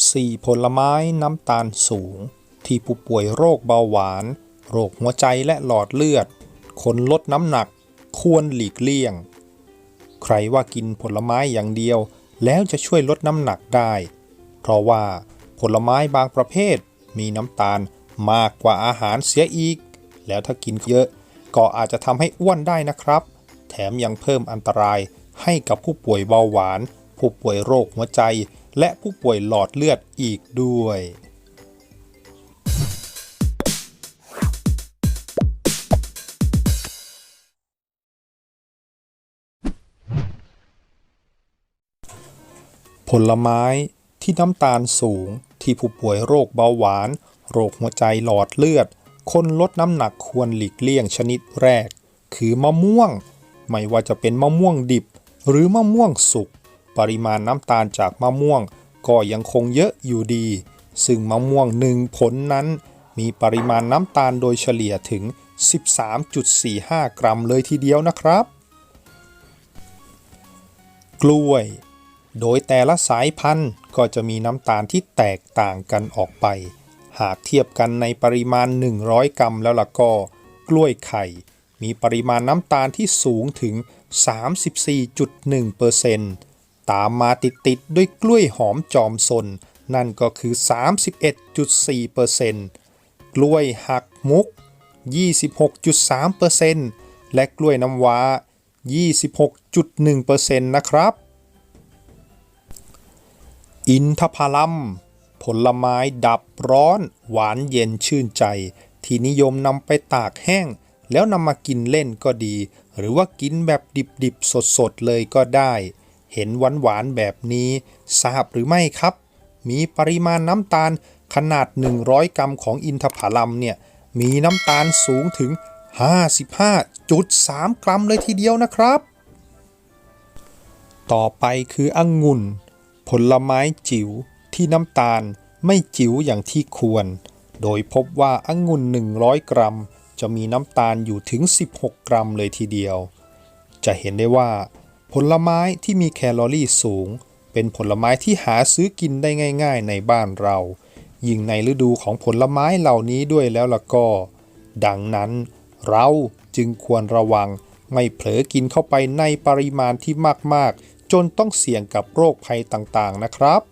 4 ผลไม้น้ำตาลสูง ที่ผู้ป่วยโรคเบาหวาน โรคหัวใจและหลอดเลือด คนลดน้ำหนัก ควรหลีกเลี่ยง ใครว่ากินผลไม้อย่างเดียว แล้วจะช่วยลดน้ำหนักได้ เพราะว่าผลไม้บางประเภท มีน้ำตาลมากกว่าอาหารเสียอีก แล้วถ้ากินเยอะ ก็อาจจะทำให้อ้วนได้นะครับ แถมยังเพิ่มอันตรายให้กับผู้ป่วยเบาหวาน ผู้ป่วยโรคหัวใจ และผู้ป่วยหลอดเลือดอีกด้วย ผลไม้ที่น้ำตาลสูงที่ผู้ป่วยโรคเบาหวาน โรคหัวใจหลอดเลือด คนลดน้ำหนักควรหลีกเลี่ยงชนิดแรก คือมะม่วง ไม่ว่าจะเป็นมะม่วงดิบ หรือมะม่วงสุก ปริมาณน้ำตาลจากมะม่วง ก็ยังคงเยอะอยู่ดี ซึ่งมะม่วงหนึ่งผลนั้น มีปริมาณน้ำตาลโดยเฉลี่ยถึง 13.45 กรัมเลยทีเดียวนะครับ กล้วย โดยแต่ละสายพันธุ์ก็จะมีน้ำตาลที่แตกต่างกันออกไป หากเทียบกันในปริมาณ 100 กรัมแล้วล่ะก็ กล้วยไข่ มีปริมาณน้ำตาลที่สูงถึง 34.1%ต ตามมาติดๆด้วยกล้วยหอมจอมสน นั่นก็คือ 31.4%กล้วยหักมุก 26.3%และกล้วยน้ำว้า 26.1%นะครับ อินทผลัม ผลไม้ดับร้อน หวานเย็นชื่นใจ ที่นิยมนำไปตากแห้ง แล้วนำมากินเล่นก็ดี หรือว่ากินแบบดิบๆ สดๆ เลยก็ได้ เห็นหวานๆแบบนี้ ทราบหรือไม่ครับ มีปริมาณน้ำตาลขนาด 100 กรัมของอินทผลัมเนี่ยมีน้ำตาลสูงถึง 55.3 กรัมเลยทีเดียวนะครับ ต่อไปคือองุ่น ผลไม้จิ๋วที่น้ำตาลไม่จิ๋วอย่างที่ควร โดยพบว่าองุ่น 100 กรัม จะมีน้ำตาลอยู่ถึง 16 กรัมเลยทีเดียว จะเห็นได้ว่า ผลไม้ที่มีแคลอรี่สูง เป็นผลไม้ที่หาซื้อกินได้ง่าย ๆ ในบ้านเรา ยิ่งในฤดูของผลไม้เหล่านี้ด้วยแล้วล่ะก็ ดังนั้นเราจึงควรระวังไม่เผลอกินเข้าไปในปริมาณที่มากๆ จนต้องเสี่ยงกับโรคภัยต่างๆนะครับ